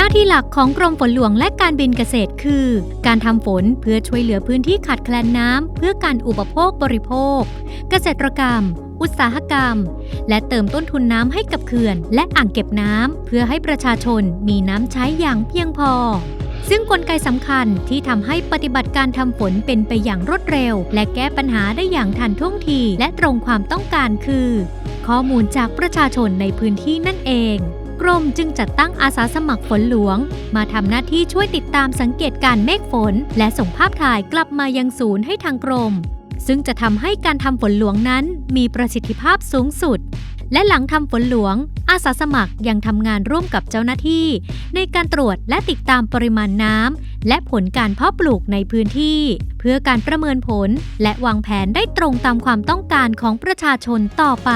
หน้าที่หลักของกรมฝนหลวงและการบินเกษตรคือ การทำฝนเพื่อช่วยเหลือพื้นที่ขาดแคลนน้ำเพื่อการอุปโภคบริโภค เกษตรกรรม อุตสาหกรรม และเติมต้นทุนน้ำให้กับเขื่อน และอ่างเก็บน้ำเพื่อให้ประชาชนมีน้ำใช้อย่างเพียงพอซึ่งกลไกสำคัญที่ทำให้ปฏิบัติการทำฝนเป็นไปอย่างรวดเร็ว และแก้ปัญหาได้อย่างทันท่วงทีและตรงความต้องการคือ ข้อมูลจากประชาชนในพื้นที่นั่นเอง กรมจึงจัดตั้งอาสาสมัครฝนหลวง มาทำหน้าที่ช่วยติดตามสังเกตการเมฆฝน และส่งภาพถ่ายกลับมายังศูนย์ให้ทางกรม ซึ่งจะทำให้การทำฝนหลวงนั้นมีประสิทธิภาพสูงสุด และหลังทำฝนหลวง อาสาสมัครยังทำงานร่วมกับเจ้าหน้าที่ ในการตรวจและติดตามปริมาณน้ำและผลการเพาะปลูกในพื้นที่ เพื่อการประเมินผลและวางแผนได้ตรงตามความต้องการของประชาชนต่อไป